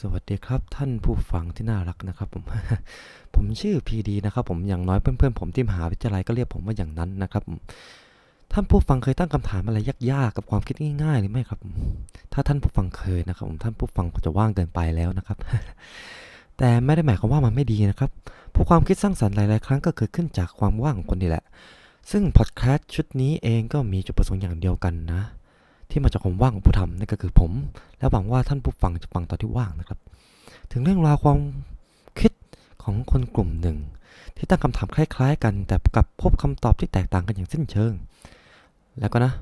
สวัสดีครับท่านผู้ฟังที่น่ารักนะครับผม ผมชื่อพีดีนะครับผมอย่างน้อยเพื่อนๆผมที่มหาวิทยาลัยก็เรียกผมว่าอย่างนั้นนะครับท่านผู้ฟังเคยตั้งคำถามอะไรยากๆกับความคิดง่ายๆหรือไม่ครับ ถ้าท่านผู้ฟังเคยนะครับผมท่านผู้ฟังคงจะว่างเกินไปแล้วนะครับ แต่ไม่ได้หมายความว่ามันไม่ดีนะครับเพราะความคิดสร้างสรรค์หลายๆครั้งก็เกิดขึ้นจากความว่างของคนนี่แหละ ซึ่งพอดแคสต์ชุดนี้เองก็มีจุดประสงค์อย่างเดียวกันนะ ที่มาจากความว่างของผู้ทำนั่นก็คือผม และหวังว่าท่านผู้ฟังจะฟังตอนที่ว่างนะครับ ถึงเรื่องราวความคิดของคนกลุ่มหนึ่ง ที่ตั้งคำถามคล้าย ๆ กัน แต่กลับพบคำตอบที่แตกต่างกันอย่างสิ้นเชิง แล้วก็นะ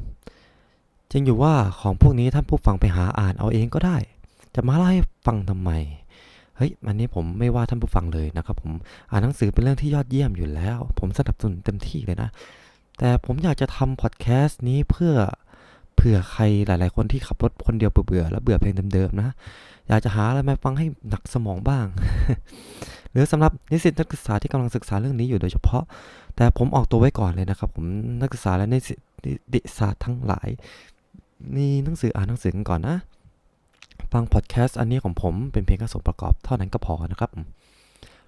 จริงอยู่ว่าของพวกนี้ท่านผู้ฟังไปหาอ่านเอาเองก็ได้ จะมาเล่าให้ฟังทำไมเฮ้ยอันนี้ผมไม่ว่าท่านผู้ฟังเลยนะครับ ผมอ่านหนังสือเป็นเรื่องที่ยอดเยี่ยมอยู่แล้ว ผมสนับสนุนเต็มที่เลยนะ แต่ผมอยากจะทำพอดแคสต์นี้เพื่อ ผื่อใครหลาย ๆ คนที่ขับรถคนเดียวเบื่อๆแล้วเบื่อเพลงเดิม ๆ นะ อยากจะหาอะไรมาฟังให้หนักสมองบ้าง หรือสำหรับนิสิตนักศึกษาที่กำลังศึกษาเรื่องนี้อยู่โดยเฉพาะ แต่ผมออกตัวไว้ก่อนเลยนะครับ ผมนักศึกษาและนิสิตนิศาสตร์ทั้งหลาย มีหนังสืออ่านหนังสือกันก่อนนะฟังพอดแคสต์อันนี้ของผมเป็นเพียงแค่ส่วนประกอบเท่านั้นก็พอนะครับ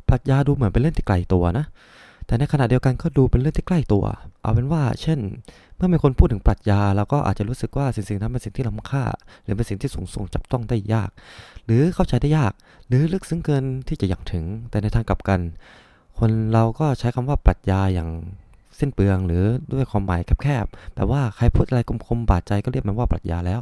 ปรัชญาดูเหมือนเป็นเรื่องที่ไกลตัวนะ แต่ในขณะเดียวกันก็ดูเป็นเรื่องที่ใกล้ตัว เอาเป็นว่า เช่น เมื่อมีคนพูดถึงปรัชญาเราก็อาจจะรู้สึกว่าสิ่งสิ่งนั้นเป็นสิ่งที่ล้ำค่า หรือเป็นสิ่งที่สูงส่งจับต้องได้ยาก หรือเข้าใจได้ยาก หรือลึกซึ้งเกินที่จะอย่างถึง แต่ในทางกลับกัน คนเราก็ใช้คำว่าปรัชญาอย่างสิ้นเปลือง หรือด้วยความหมายแคบๆ แต่ว่าใครพูดอะไรคมๆบาดใจก็เรียกมันว่าปรัชญาแล้ว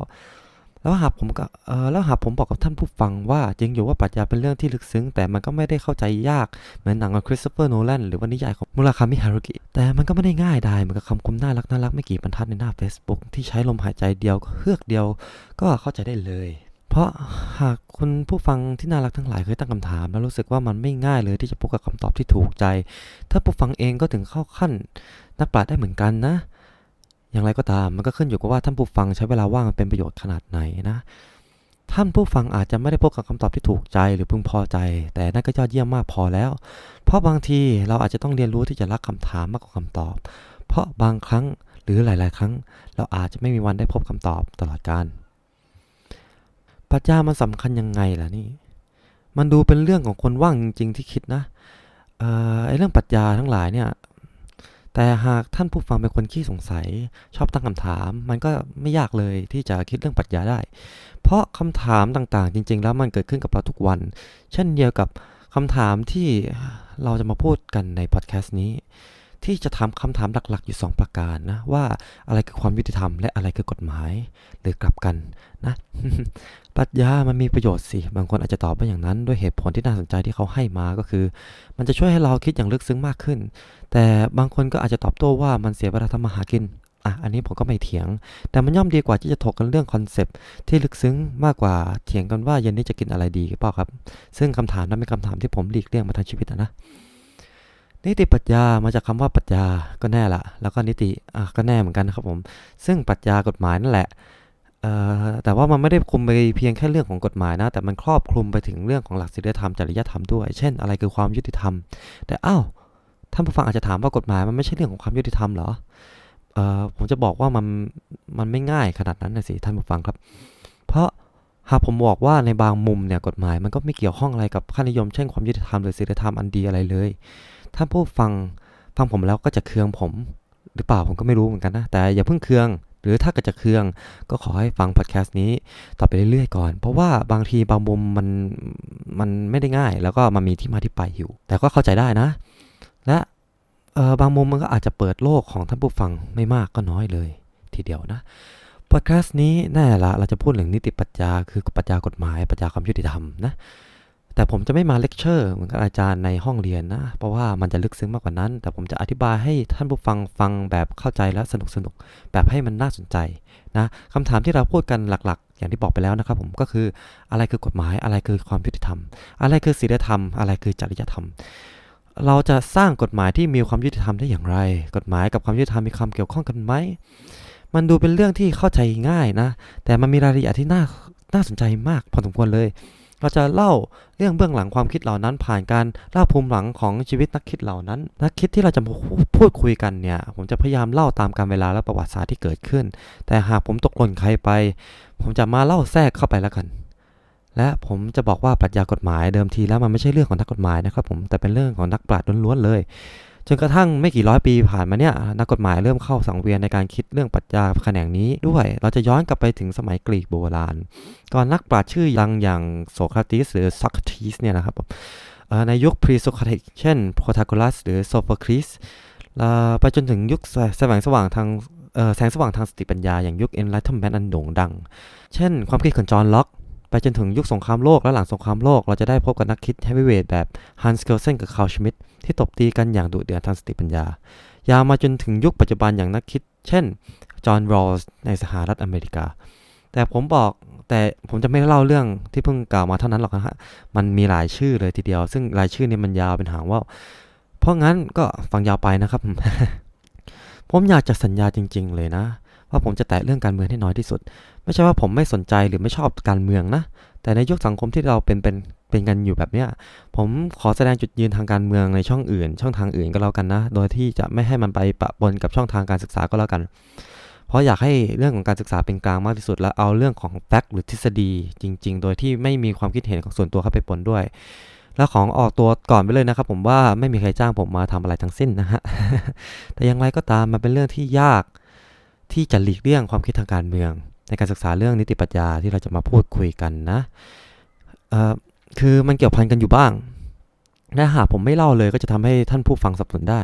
แล้วหากผมก็เออแล้วหากผมบอกกับท่านผู้ฟังว่าจริงอยู่ว่าปรัชญาเป็นเรื่องที่ลึกซึ้ง แต่มันก็ไม่ได้เข้าใจยาก เหมือนหนังของคริสโตเฟอร์โนแลนหรือว่านิยายของมุราคามิฮารุกิแต่มันก็ไม่ได้ง่ายได้เหมือนกับคำคมน่ารักน่ารักไม่กี่บรรทัดในหน้า Facebook ที่ใช้ลมหายใจเดียวเฮือกเดียว ก็เข้าใจได้เลย เพราะหากคุณผู้ฟังที่น่ารักทั้งหลายเคยตั้งคำถาม แล้วรู้สึกว่ามันไม่ง่ายเลยที่จะพบกับคำตอบที่ถูกใจ ถ้าผู้ฟังเองก็ถึงเข้าขั้นนักปราชญ์ได้เหมือนกันนะ อย่างไรก็ตามมันก็ขึ้นอยู่กับว่าท่านผู้ฟังใช้เวลาว่างเป็นประโยชน์ขนาดไหนนะ ท่านผู้ฟังอาจจะไม่ได้พบกับคำตอบที่ถูกใจหรือพึงพอใจ แต่นั่นก็ยอดเยี่ยมมากพอแล้ว เพราะบางทีเราอาจจะต้องเรียนรู้ที่จะรักคำถามมากกว่าคำตอบ เพราะบางครั้งหรือหลาย ๆ ครั้ง เราอาจจะไม่มีวันได้พบคำตอบตลอดการปรัชญามันสำคัญยังไงล่ะนี่ มันดูเป็นเรื่องของคนว่างจริง ๆ ที่คิดนะเอ่อไอเรื่องปรัชญาทั้งหลายเนี่ย แต่หากท่านผู้ฟังเป็นคนขี้สงสัย ชอบตั้งคำถาม มันก็ไม่ยากเลยที่จะคิดเรื่องปรัชญาได้ เพราะคำถามต่างๆ จริง ๆ แล้วมันเกิดขึ้นกับเราทุกวัน เช่นเดียวกับคำถามที่เราจะมาพูดกันในพอดแคสต์นี้ ที่จะถามคำถามหลักๆ อยู่ 2 ประการนะ ว่าอะไรคือความยุติธรรมและอะไรคือกฎหมาย หรือกลับกันนะปรัชญามันมีประโยชน์สิ บางคนอาจจะตอบว่าอย่างนั้น ด้วยเหตุผลที่น่าสนใจที่เขาให้มาก็คือ มันจะช่วยให้เราคิดอย่างลึกซึ้งมากขึ้น แต่บางคนก็อาจจะตอบโต้ว่ามันเสียเวลาทำมาหากินอะอันนี้ผมก็ไม่เถียง แต่มันย่อมดีกว่าที่จะถกกันเรื่องคอนเซปต์ที่ลึกซึ้งมากกว่าเถียงกันว่าเย็นนี้จะกินอะไรดีเปล่าครับ ซึ่งคำถามนั้นเป็นคำถามที่ผมหลีกเลี่ยงมาทั้งชีวิตนะ นิติปรัชญามาจากคำว่าปรัชญาก็แน่ละ แล้วก็นิติอะก็แน่เหมือนกันนะครับผม ซึ่งปรัชญากฎหมายนั่นแหละแต่ว่ามันไม่ได้คุมไปเพียงแค่เรื่องของกฎหมายนะ แต่มันครอบคลุมไปถึงเรื่องของหลักศีลธรรมจริยธรรมด้วย เช่น อะไรคือความยุติธรรม แต่อ้าวท่านผู้ฟังอาจจะถามว่ากฎหมายมันไม่ใช่เรื่องของความยุติธรรมเหรออผมจะบอกว่ามันมันไม่ง่ายขนาดนั้นนะสิท่านผู้ฟังครับ เพราะหากผมบอกว่าในบางมุมเนี่ยกฎหมายมันก็ไม่เกี่ยวข้องอะไรกับค่านิยมเช่นความยุติธรรมหรือศีลธรรมอันดีอะไรเลย ท่านผู้ฟังฟังผมแล้วก็จะเคืองผม หรือเปล่าผมก็ไม่รู้เหมือนกันนะ แต่อย่าเพิ่งเคือง หรือถ้าเกิดจะเคือง ก็ขอให้ฟังพอดแคสต์นี้ต่อไปเรื่อยๆก่อน เพราะว่าบางทีบางมุมมันมันไม่ได้ง่าย แล้วก็มันมีที่มาที่ไปอยู่ แต่ก็เข้าใจได้นะ และเออบางมุมมันก็อาจจะเปิดโลกของท่านผู้ฟังไม่มากก็น้อยเลย ทีเดียวนะพอดแคสต์นี้แน่ละเราจะพูดถึงนิติปรัชญาคือปรัชญากฎหมายปรัชญาความยุติธรรมนะ แต่ผมจะไม่มาเลคเชอร์เหมือนกับอาจารย์ในห้องเรียนนะ เพราะว่ามันจะลึกซึ้งมากกว่านั้น แต่ผมจะอธิบายให้ท่านผู้ฟังฟังแบบเข้าใจและสนุกสนุกแบบให้มันน่าสนใจนะคำถามที่เราพูดกันหลักๆ อย่างที่บอกไปแล้วนะครับผมก็คืออะไรคือกฎหมายอะไรคือความยุติธรรม อะไรคือศีลธรรม อะไรคือจริยธรรม เราจะสร้างกฎหมายที่มีความยุติธรรมได้อย่างไร กฎหมายกับความยุติธรรมมีความเกี่ยวข้องกันไหมมันดูเป็นเรื่องที่เข้าใจง่ายนะ แต่มันมีรายละเอียดที่น่าน่าสนใจมากพอสมควรเลย เราจะเล่าเรื่องเบื้องหลังความคิดเหล่านั้น ผ่านการเล่าภูมิหลังของชีวิตนักคิดเหล่านั้น นักคิดที่เราจะพูดคุยกันเนี่ย ผมจะพยายามเล่าตามการเวลาและประวัติศาสตร์ที่เกิดขึ้น แต่หากผมตกหล่นใครไป ผมจะมาเล่าแทรกเข้าไปแล้วกัน และผมจะบอกว่าปรัชญากฎหมายเดิมทีแล้วมันไม่ใช่เรื่องของนักกฎหมายนะครับผมแต่เป็นเรื่องของนักปราชญ์ล้วนๆเลย จนกระทั่งไม่กี่ร้อยปีผ่านมาเนี่ยนักกฎหมายเริ่มเข้าสังเวียนในการคิดเรื่องปรัชญาแขนงนี้ด้วย เราจะย้อนกลับไปถึงสมัยกรีกโบราณ ก่อนนักปราชญ์ชื่อดังอย่างโสคราติสหรือซ o ค r a ทีสเนี่ยนะครับผมในยุคพรีโซครติกเช่นโพธาโกรัสหรือโซโฟคลีสไปจนถึงยุคแสวงสว่างทางแสงสว่างทางสติปัญญาอย่างยุค Enlightenment อันโด่งดัง เช่นความคิดของจอห์นล็อก ไปจนถึงยุคสงครามโลกและหลังสงครามโลก เราจะได้พบกับนักคิดเฮฟวีเวทแบบฮันส์เกลเซนกับคาร์ลชมิดที่ตบตีกันอย่างดุเดือดทางสติปัญญา ยาวมาจนถึงยุคปัจจุบันอย่างนักคิด เช่น จอห์นรอสในสหรัฐอเมริกา แต่ผมบอกแต่ผมจะไม่เล่าเรื่องที่เพิ่งกล่าวมาเท่านั้นหรอกนะฮะ มันมีหลายชื่อเลยทีเดียว ซึ่งรายชื่อนี้มันยาวเป็นหางว่า เพราะงั้นก็ฟังยาวไปนะครับ ผมอยากจะสัญญาจริง ๆ เลยนะ ว่าผมจะแตะเรื่องการเมืองให้น้อยที่สุด ไม่ใช่ว่าผมไม่สนใจหรือไม่ชอบการเมืองนะ แต่ในยุคสังคมที่เราเป็นเป็นเป็นกันอยู่แบบเนี้ย ผมขอแสดงจุดยืนทางการเมืองในช่องอื่น ช่องทางอื่นก็แล้วกันนะ โดยที่จะไม่ให้มันไปปะปนกับช่องทางการศึกษาก็แล้วกัน เพราะอยากให้เรื่องของการศึกษาเป็นกลางมากที่สุด และเอาเรื่องของแฟกต์หรือทฤษฎีจริง ๆ โดยที่ไม่มีความคิดเห็นของส่วนตัวเข้าไปปนด้วยแล้วของออกตัวก่อนไปเลยนะครับ ผมว่าไม่มีใครจ้างผมมาทำอะไรทั้งสิ้นนะฮะ แต่อย่างไรก็ตามมันเป็นเรื่องที่ยาก ที่จะหลีกเลี่ยงความคิดทางการเมือง ในการศึกษาเรื่องนิติปรัชญาที่เราจะมาพูดคุยกันนะเอ่อคือมันเกี่ยวพันกันอยู่บ้างและหากผมไม่เล่าเลยก็จะทำให้ท่านผู้ฟังสับสนได้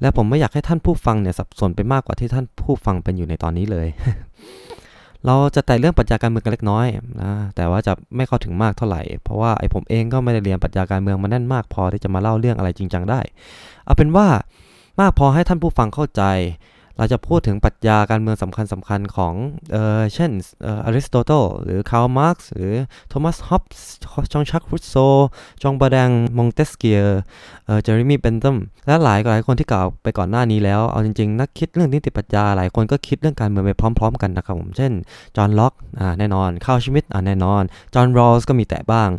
และผมไม่อยากให้ท่านผู้ฟังเนี่ยสับสนไปมากกว่าที่ท่านผู้ฟังเป็นอยู่ในตอนนี้เลย เราจะแต่เรื่องปรัชญาการเมืองกันเล็กน้อยนะแต่ว่าจะไม่เข้าถึงมากเท่าไหร่ เพราะว่าไอ้ผมเองก็ไม่ได้เรียนปรัชญาการเมืองมาแน่นมากพอที่จะมาเล่าเรื่องอะไรจริงจังได้ เอาเป็นว่ามากพอให้ท่านผู้ฟังเข้าใจ เราจะพูดถึงปรัชญาการเมืองสำคัญสำคัญของเออเช่นอริสโตเติลหรือคาร์ลมาร์กซ์หรือโทมัสฮอบส์จองชักรูโซ จองบาแดงมงเตสเกียร์เจอร์มี่เบนตัมและหลายหลายคนที่กล่าวไปก่อนหน้านี้แล้ว เอาจริงๆ นักคิดเรื่องนิติปรัชญาหลายคนก็คิดเรื่องการเมืองไปพร้อม ๆ กันนะครับผมเช่นจอห์นล็อกแน่นอนคาร์ลชมิดแน่นอนจอห์นรอลส์ก็มีแตะบ้าง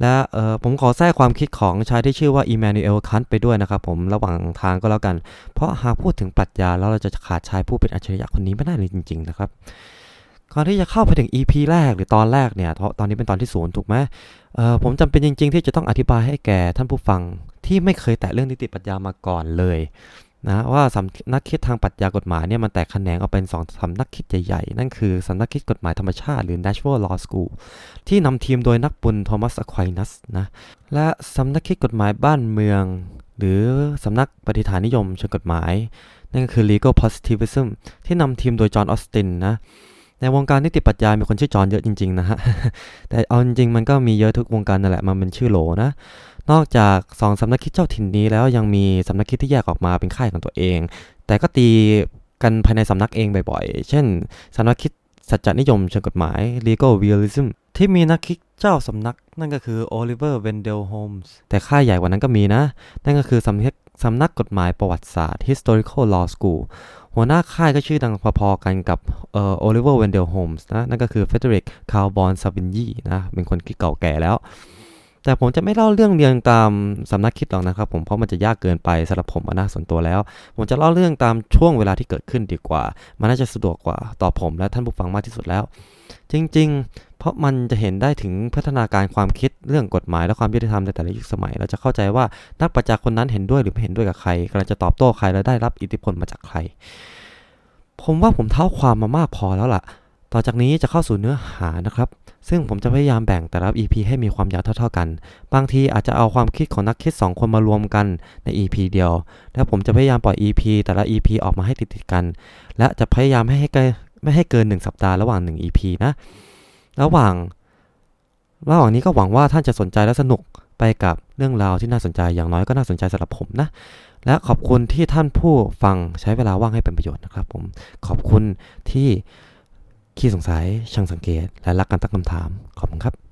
และผมขอแทรกความคิดของชายที่ชื่อว่าอิแมนูเอลคันต์ไปด้วยนะครับผมระหว่างทางก็แล้วกัน เพราะหากพูดถึงปรัชญาแล้วเราจะขาดชายผู้เป็นอัจฉริยะคนนี้ไม่ได้เลยจริง ๆ นะครับก่อนที่จะเข้าไปถึง EP แรกหรือตอนแรกเนี่ยเพราะตอนนี้เป็นตอนที่ศูนย์ถูกไหมผมจำเป็นจริง ๆ ที่จะต้องอธิบายให้แก่ท่านผู้ฟังที่ไม่เคยแตะเรื่องนิติปรัชญามาก่อนเลย นะว่าสำนักคิดทางปรัชญากฎหมายเนี่ยมันแตกแขนงออกเป็นสองสำนักคิดใหญ่ๆ นั่นคือสำนักคิดกฎหมายธรรมชาติหรือ Natural Law School ที่นำทีมโดยนักบุญโทมัสอควายนัสนะและสำนักคิดกฎหมายบ้านเมือง หรือสำนักปฏิฐานนิยมเชิงกฎหมาย นั่นก็คือ legal positivism ที่นำทีมโดยจอห์นออสตินนะในวงการนิติปรัชญามีคนชื่อจอห์นเยอะจริงๆนะฮะ แต่เอาจริงๆมันก็มีเยอะทุกวงการนั่นแหละ มันเป็นชื่อโหลนะ นอกจากสองสำนักคิดเจ้าถิ่นนี้แล้วยังมีสำนักคิดที่แยกออกมาเป็นค่ายของตัวเอง แต่ก็ตีกันภายในสำนักเองบ่อยๆ เช่นสำนักคิดสัจจนิยมเชิงกฎหมาย legal realism ที่มีนักคิดเจ้าสำนักนั่นก็คือโอลิเวอร์เวนเดลโฮมส์แต่ค่ายใหญ่กว่านั้นก็มีนะ นั่นก็คือสำนักสำนักกฎหมายประวัติศาสตร์ historical law school หัวหน้าค่ายก็ชื่อดังพอๆกันกับเอ่อโอลิเวอร์เวนเดลโฮมส์นะ นั่นก็คือเฟเดริกคาร์บอนซาวินยีนะ เป็นคนที่เก่าแก่แล้ว แต่ผมจะไม่เล่าเรื่องเรียงตามสำนักคิดหรอกนะครับ ผมเพราะมันจะยากเกินไปสำหรับผมนะส่วนตัวแล้ว ผมจะเล่าเรื่องตามช่วงเวลาที่เกิดขึ้นดีกว่า มันน่าจะสะดวกกว่าต่อผมและท่านผู้ฟังมากที่สุดแล้ว จริง ๆ เพราะมันจะเห็นได้ถึงพัฒนาการความคิดเรื่องกฎหมายและความยุติธรรมในแต่ละยุคสมัย เราจะเข้าใจว่านักปรัชญาคนนั้นเห็นด้วยหรือไม่เห็นด้วยกับใครกำลังจะตอบโต้ใครและได้รับอิทธิพลมาจากใคร ผมว่าผมเท้าความมามากพอแล้วล่ะ ต่อจากนี้จะเข้าสู่เนื้อหานะครับ ซึ่งผมจะพยายามแบ่งแต่ละ EP ให้มีความยาวเท่า ๆกัน บางทีอาจจะเอาความคิดของนักคิด 2 คนมารวมกันใน EP เดียว แล้วผมจะพยายามปล่อย EP แต่ละ EP ออกมาให้ติดๆกัน และจะพยายามไม่ให้ไม่ให้เกิน 1 สัปดาห์ระหว่าง 1 EP นะ ระหว่าง ระหว่างนี้ก็หวังว่าท่านจะสนใจและสนุกไปกับเรื่องราวที่น่าสนใจอย่างน้อยก็น่าสนใจสำหรับผมนะ และขอบคุณที่ท่านผู้ฟังใช้เวลาว่างให้เป็นประโยชน์นะครับ ผมขอบคุณที่ ขี้สงสัย ช่างสังเกต และรักการตั้งคำถาม ขอบคุณครับ